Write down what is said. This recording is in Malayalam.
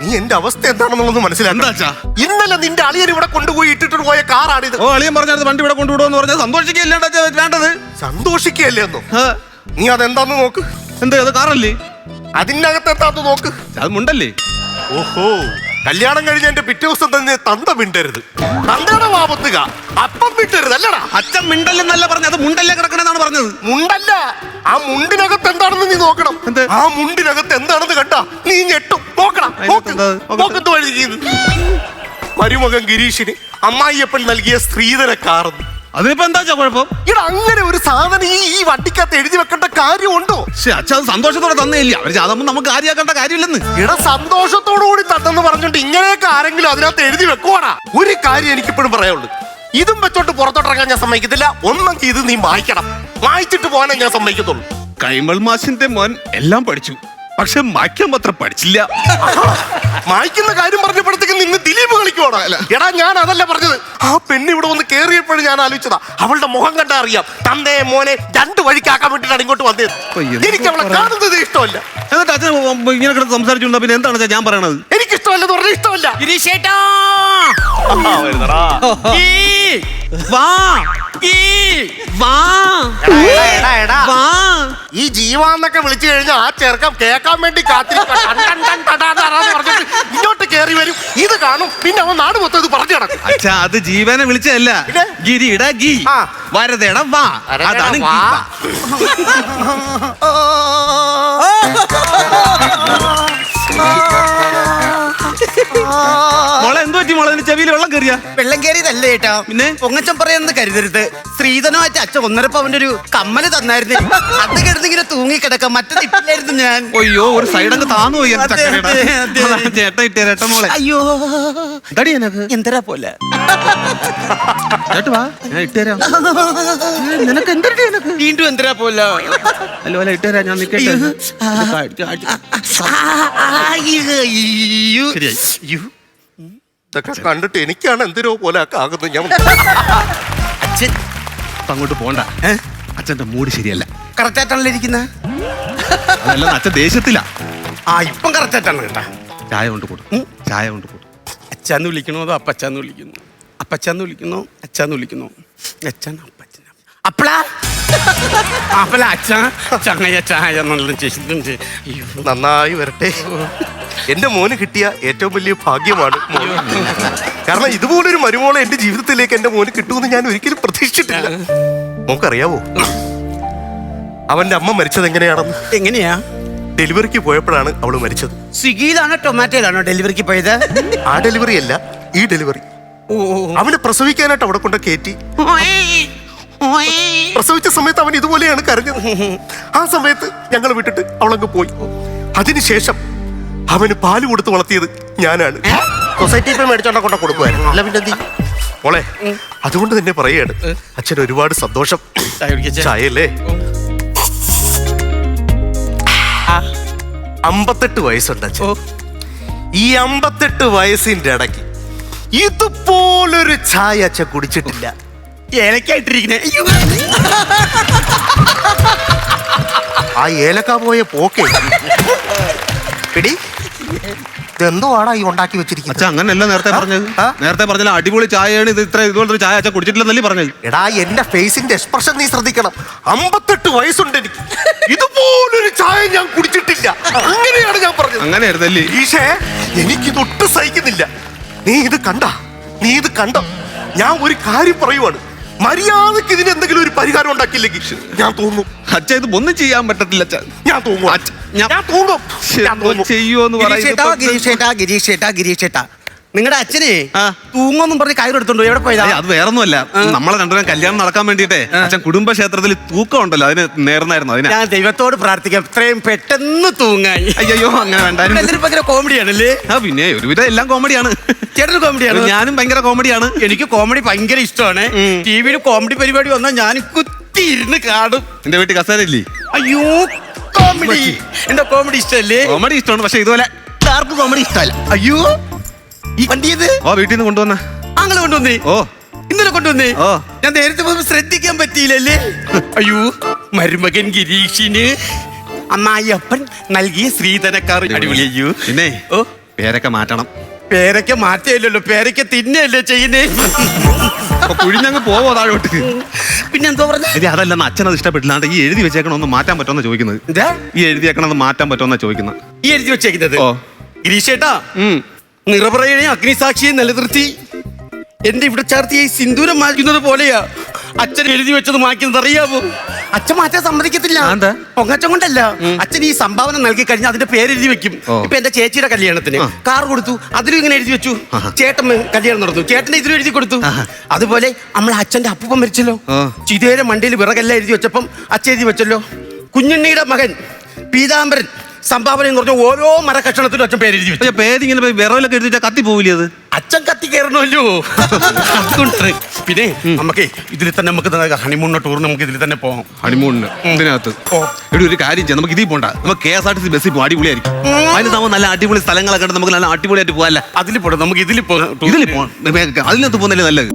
നീ എന്റെ അവസ്ഥ എന്താണെന്നുള്ളത് എന്താ മനസ്സിലാക്കണം അച്ഛാ? ഇന്നലെ നിന്റെ അളിയൻ ഇവിടെ കൊണ്ടുപോയി ഇട്ടിട്ട് പോയ കാറാണിത് ഓ അളിയൻ പറഞ്ഞത് വണ്ടി ഇവിടെ കൊണ്ടുവിടുമെന്ന് പറഞ്ഞാൽ സന്തോഷിക്കുകയല്ലേ വേണ്ടത്? സന്തോഷിക്കുകയല്ലേ എന്നോ നീ അതെന്താന്ന് നോക്ക്. എന്ത് അത് കാറല്ലേ? അതിനകത്ത് എന്താന്ന് നോക്ക്. അത് മുണ്ടല്ലേ? ഓഹോ. കല്യാണം കഴിഞ്ഞ എന്റെ പിറ്റേ ദിവസം തന്നെ തന്ത മിണ്ടരുത്. തന്തയുടെ വാപത്തുക. അപ്പം വിട്ടരുത് അല്ലടാ. അച്ഛൻ മിണ്ടല്ലെന്നല്ല പറഞ്ഞത് അത് മുണ്ടല്ലേ കിടക്കണെന്നാണ് പറഞ്ഞത്. മുണ്ടല്ല. ആ മുണ്ടിനകത്ത് എന്താണെന്ന് നീ നോക്കണം. എന്ത്? ആ മുണ്ടിനകത്ത് എന്താണെന്ന് കണ്ടാ നീ ഞെട്ടും. നോക്കണം അതിനകത്ത് എന്താ? നോക്കത്ത് വഴി മരുമകൻ ഗിരീഷിന് അമ്മായിയപ്പൻ നൽകിയ സ്ത്രീധന കാർന്ന് അതിനിപ്പോ എന്താ കുഴപ്പം? ഇവിടെ അങ്ങനെ ഒരു സാധനം ഈ ഈ വണ്ടിക്കകത്ത് എഴുതി വെക്കേണ്ട കാര്യമുണ്ടോ? പക്ഷെ അച്ഛൻ അത് സന്തോഷത്തോടെ തന്നേയില്ല. അവർ അതൊന്നും നമുക്ക് കാര്യമാക്കേണ്ട കാര്യമില്ലെന്ന്. ഇവിടെ സന്തോഷത്തോടു കൂടി തന്നെന്ന് പറഞ്ഞിട്ട് ഇങ്ങനെയൊക്കെ ആരെങ്കിലും അതിനകത്ത് എഴുതി വെക്കുവാടാ ഒരു കാര്യം എനിക്കിപ്പോഴും പറയാനുള്ളൂ. ഇതും വെച്ചോട്ട് പുറത്തോട്ടിറങ്ങാൻ ഞാൻ സമ്മതിക്കത്തില്ല. ഒന്നെങ്കിൽ ഇത് നീ വായിക്കണം. വായിച്ചിട്ട് പോകാനേ ഞാൻ സമ്മതിക്കത്തുള്ളൂ. കൈമൾ മാഷിന്റെ മോൻ എല്ലാം പഠിച്ചു. പക്ഷെ മായ്ക്കാൻ മാത്രം പഠിച്ചില്ല. മായ്ക്കുന്ന കാര്യം പറഞ്ഞപ്പോഴത്തേക്ക് നിന്ന് ദിലീപ് കളിക്കുവാണോ. എടാ ഞാൻ അതല്ല പറഞ്ഞത്. ആ പെണ്ണ് ഇവിടെ വന്ന് കേറിയപ്പോഴും ഞാൻ ആലോചിച്ചതാ. അവളുടെ മുഖം കണ്ടാ അറിയാം. തന്നേ മോനെ രണ്ട് വഴിക്കാക്കാൻ വേണ്ടിയിട്ട് ഇങ്ങോട്ട് വന്നത്. എനിക്ക് അവളെ കാണുന്നത് ഇഷ്ടമല്ല. എന്നിട്ട് അച്ഛൻ ഇങ്ങനെ കിടന്ന് പിന്നെ എന്താണ് ഞാൻ പറയണത്? എനിക്ക് ഇഷ്ടമല്ലെന്ന് പറഞ്ഞാൽ ഇഷ്ടമല്ല. ഗിരീഷേട്ടാ! ഈ വാ ഈ വാ. ജീവാന്നൊക്കെ വിളിച്ചു കഴിഞ്ഞാൽ ആ ചെറുക്കം കേൾക്കാൻ വേണ്ടി പറഞ്ഞിട്ട് ഇങ്ങോട്ട് കയറി വരും. ഇത് കാണും. പിന്നെ അവൻ നാട് മൊത്തം ഇത് പറഞ്ഞു കിടക്കും അച്ഛാ അത് ജീവനെ വിളിച്ചതല്ല. ഗിരിട ഗിരിയുടെ ഗി. ആ. വരതേട വാ. അതാണ് ഗി. വാ. മോളെ എന്ത് പറ്റി മോളെ ചെവിയിൽ വെള്ളം കയറിയ വെള്ളം കയറിയതല്ല ചേട്ടാ പിന്നെ? പൊങ്ങച്ചം പറയുന്നത് കരുതരുത് സ്ത്രീധനമായിട്ട് അച്ഛൻ ഒന്നര പവന്റെ ഒരു കമ്മൽ തന്നായിരുന്നു അത് കിടന്നിങ്ങനെ തൂങ്ങിക്കിടക്കാം മറ്റത് ഇട്ടില്ലായിരുന്നു ഞാൻ അയ്യോ ഒരു സൈഡ് അങ്ങ് താന്നു പോയി. അതാ ചേട്ടൻ ഇട്ടേരട്ട മോളെ അയ്യോ എനക്ക് എന്തരാ പോലെ ചേട്ട് വാ ഞാൻ ഇട്ടുതരാം നിനക്ക് എന്തരടി എനക്ക് വീണ്ടും എന്തരാ പോലെ അല്ലോ അല്ല ഇട്ടുതരാം ഞാൻ നിക്കട്ടെ അയ്യോ. ഇതൊക്കെ കണ്ടിട്ട് എനിക്കാണ് എന്തിനോ പോലെ ഒക്കെ ആകുന്നത്. ഞാൻ അച്ഛൻ ഇപ്പൊ അങ്ങോട്ട് പോണ്ട. അച്ഛന്റെ മൂഡ് ശരിയല്ല. കറക്റ്റായിട്ടാണല്ലോ ഇരിക്കുന്നത് അതല്ല അച്ഛൻ ദേഷ്യത്തില്ല ആ ഇപ്പം കറക്റ്റായിട്ടാണ് കേട്ടാ. ചായ കൊണ്ട് കൊടുക്കും ചായ കൊണ്ട് കൊടു. അച്ഛാന്ന് വിളിക്കണോ അതോ അപ്പച്ചാന്ന് വിളിക്കുന്നു? അപ്പച്ചാന്ന് വിളിക്കുന്നു? അച്ഛാന്ന് വിളിക്കുന്നു? അച്ഛൻ അപ്പച്ചൻ. അപ്പള? അപ്പല അച്ഛ. ചങ്ങയ ചായ അയ്യോ നന്നായി വരട്ടെ. എന്റെ മോന് കിട്ടിയ ഏറ്റവും വലിയ ഭാഗ്യമാണ്. കാരണം ഇതുപോലൊരു മരുമോളെ എന്റെ ജീവിതത്തിലേക്ക് എന്റെ മോന് കിട്ടുമെന്ന് ഞാൻ ഒരിക്കലും പ്രതീക്ഷിച്ചിട്ടില്ല. നമുക്കറിയാവോ അവന്റെ അമ്മ മരിച്ചത് എങ്ങനെയാണെന്ന്? എങ്ങനെയാ? ഡെലിവറിക്ക് പോയപ്പോഴാണ് അവൾ മരിച്ചത്. സ്വിഗ്ഗിയിലാണോ ടൊമാറ്റോയിലാണോ ഡെലിവറിക്ക് പോയത്? ആ ഡെലിവറി അല്ല ഈ ഡെലിവറി. അവനെ പ്രസവിക്കാനായിട്ട് അവിടെ കൊണ്ട് കയറ്റി പ്രസവിച്ച സമയത്ത് അവൻ ഇതുപോലെയാണ് കരഞ്ഞത്. ആ സമയത്ത് ഞങ്ങൾ വിട്ടിട്ട് അവളങ്ങ് പോയി. അതിനുശേഷം അവന് പാൽ കൊടുത്ത് വളർത്തിയത് ഞാനാണ്. സൊസൈറ്റി ഇപ്പം മേടിച്ചോണ്ട കൊണ്ട് കൊടുക്കുമായിരുന്നു അല്ല പിന്നെ എന്ത് ചെയ്യും? മോളെ അതുകൊണ്ട് തന്നെ പറയാണ് അച്ഛൻ ഒരുപാട് സന്തോഷം. ചായ. ചായല്ലേ അമ്പത്തെട്ട് വയസ്സുണ്ട് അച്ഛൻ. ഈ അമ്പത്തെട്ട് വയസ്സിന്റെ ഇടയ്ക്ക് ഇതുപോലൊരു ചായ അച്ഛൻ കുടിച്ചിട്ടില്ല. ഏലക്കായിട്ടിരിക്കണേ. അയ്യോ. ആ ഏലക്ക പോയ പോക്കേ. എടി ഇതെന്തോ ആടാ ഈ ഉണ്ടാക്കി വെച്ചിരിക്കുന്നത്? അച്ഛൻ അങ്ങനെയല്ല നേരത്തെ പറഞ്ഞത്. നേരത്തെ പറഞ്ഞാൽ അടിപൊളി ചായയാണ് ഇത് ഇത്ര ഇതുപോലത്തെ ചായ അച്ഛാ കുടിച്ചിട്ടില്ലെന്നല്ലേ പറഞ്ഞത്. എടാ എന്റെ ഫേസിന്റെ എക്സ്പ്രഷൻ നീ ശ്രദ്ധിക്കണം. അമ്പത്തെട്ട് വയസ്സുണ്ട് എനിക്ക്. ഇതുപോലൊരു ചായ ഞാൻ കുടിച്ചിട്ടില്ല. അങ്ങനെയാണ് ഞാൻ പറഞ്ഞത്. അങ്ങനെയായിരുന്നല്ലേ ഈശേ എനിക്കിതൊട്ടും സഹിക്കുന്നില്ല. നീ ഇത് കണ്ട നീ ഇത് കണ്ട. ഞാൻ ഒരു കാര്യം പറയുവാണ്. മര്യാദയ്ക്ക് ഇതിന് എന്തെങ്കിലും ഒരു പരിഹാരം ഉണ്ടാക്കിയില്ലെങ്കിൽ ഞാൻ തോന്നും. അച്ഛൻ ഇത് ഒന്നും ചെയ്യാൻ പറ്റത്തില്ല ഞാൻ തൂങ്ങും അച്ഛ- ഞാൻ- ഞാൻ തോന്നും ഞാൻ എന്തോ തോന്നും ചെയ്യുമോന്ന് ഗിരീഷേട്ടാ പറയുന്നത് ഗിരീഷേട്ടാ ഗിരീഷേട്ടാ ഗിരീഷേട്ടാ. നിങ്ങളുടെ അച്ഛനെ ആ. തൂങ്ങൊന്നും പറഞ്ഞ് കയറ് എടുത്തോണ്ടോ എവിടെ പോയതാ? അത് വേറൊന്നുമല്ല. നമ്മളെ രണ്ടുപേരും കല്യാണം നടക്കാൻ വേണ്ടിട്ടേ അച്ഛൻ കുടുംബക്ഷേത്രത്തിൽ തൂക്കം ഉണ്ടല്ലോ അതിന് നേർന്നായിരുന്നു അതിന്. ഞാൻ ദൈവത്തോട് പ്രാർത്ഥിക്കാം ഇത്രയും പെട്ടെന്ന് തൂങ്ങായി അയ്യോ അങ്ങനെ എല്ലാവരും ഭയങ്കര കോമഡിയാണല്ലേ? ആ പിന്നെ ഒരുവിധം എല്ലാം കോമഡിയാണ്. ചേട്ടൻ കോമഡിയാണ്? ഞാനും ഭയങ്കര കോമഡിയാണ്. എനിക്ക് കോമഡി ഭയങ്കര ഇഷ്ടമാണ്. ടി വിയിൽ കോമഡി പരിപാടി വന്നാൽ ഞാൻ കുത്തി ഇരുന്ന് കാണും. എന്റെ വീട്ടിൽ കസേരയില്ലേ? അയ്യോ കോമഡി എന്റെ കോമഡി ഇഷ്ടമല്ലേ കോമഡി ഇഷ്ടമാണ് പക്ഷെ ഇതുപോലെ ഡാർക്ക് കോമഡി ഇഷ്ടമല്ല. അയ്യോ ഈ വണ്ടി ഇത് ഓ വീട്ടിൽ നിന്ന് കൊണ്ടുവന്ന. ആങ്ങളെ കൊണ്ടുവന്നേ? ഓ. ഇന്നലെ കൊണ്ടുവന്നേ? ഓ. ഞാൻ നേരത്തെ പോലും ശ്രദ്ധിക്കാൻ പറ്റിയില്ലല്ലേ? അയ്യോ മരുമകൻ ഗിരീഷിന് അമ്മായിയപ്പൻ നൽകിയ ശ്രീധനക്കാർ അടിപൊളി. അയ്യോ. പിന്നെ ഓ. പേരൊക്കെ മാറ്റണം. പേരൊക്കെ മാറ്റിയല്ലോ പേരൊക്കെ തിന്നല്ലേ ചെയ്യുന്നേ? കുഴിഞ്ഞങ്ങ് പോവോ താഴോട്ട്? പിന്നെന്തോ പറഞ്ഞു? ഇത് അതല്ലെന്ന് അച്ഛനത് ഇഷ്ടപ്പെട്ടില്ലാണ്ട് ഈ എഴുതി വെച്ചേക്കണമെന്ന് മാറ്റാൻ പറ്റുമെന്ന് ചോദിക്കുന്നത്? എന്താ ഈ എഴുതിയേക്കണത് മാറ്റാൻ പറ്റുമെന്ന് ചോദിക്കുന്നത്? ഈ എഴുതി വെച്ചേക്കുന്നത്? ഓ. ഗിരീഷേട്ടാ നിറപറയെ അഗ്നിസാക്ഷിയെ നിലനിർത്തി. എന്റെ ഇവിടെ ചേർത്തി ഈ സിന്ദൂരം മാറ്റുന്നത് പോലെയാ. അച്ഛൻ എഴുതി വെച്ചത് മാറ്റുന്നത് അറിയാമോ അച്ഛൻ മാറ്റാൻ സമ്മതിക്കത്തില്ല? പൊങ്ങച്ചം കൊണ്ടല്ല. അച്ഛൻ ഈ സംഭാവന നൽകി കഴിഞ്ഞാൽ അതിന്റെ പേര് എഴുതി വെക്കും. ഓ. ഇപ്പൊ എന്റെ ചേച്ചിയുടെ കല്യാണത്തിന് കാർ കൊടുത്തു. അതിലും ഇങ്ങനെ എഴുതി വെച്ചു. ചേട്ടൻ കല്യാണം നടന്നു. ചേട്ടന്റെ ഇതിലും എഴുതി കൊടുത്തു. അതുപോലെ നമ്മളെ അച്ഛന്റെ അപ്പൂപ്പൻ മരിച്ചല്ലോ. ആ. ചിതയുടെ മണ്ടിയിൽ വിറകെല്ലാം എഴുതി വെച്ചപ്പം അച്ഛൻ എഴുതി വെച്ചല്ലോ. കുഞ്ഞുണ്ണിയുടെ മകൻ പീതാംബരൻ സംഭാവന കുറച്ച് ഓരോ മരക്കഷണത്തിലും അച്ഛൻ പേര് എഴുതി വെച്ചു. പക്ഷെ പേരിങ്ങനെ പോയി വിറവിലൊക്കെ എഴുതി കത്തി പോവില്ലേ അത്? അച്ഛൻ കത്തി കയറണമല്ലോ. അതുകൊണ്ട്. പിന്നെ നമുക്ക് ഇതിൽ തന്നെ നമുക്ക് ഹണിമൂണിന് ടൂർ നമുക്ക് ഇതിൽ തന്നെ പോകാം ഹണിമൂണിന് ഇതിനകത്ത്. ഇവിടെ ഒരു കാര്യം ചെയ്യാം. നമുക്ക് ഇതിൽ പോണ്ട. നമുക്ക് K S R T C ബസ്സിൽ പോകും അടിപൊളിയായിരിക്കും. അതിന് നമ്മൾ നല്ല അടിപൊളി സ്ഥലങ്ങളൊക്കെ നമുക്ക് നല്ല അടിപൊളിയായിട്ട് പോകാല്ല അതിൽ പോകണം നമുക്ക് ഇതിൽ പോകാം ഇതിൽ പോകണം അതിനകത്ത് പോകുന്നതല്ലേ നല്ലത്.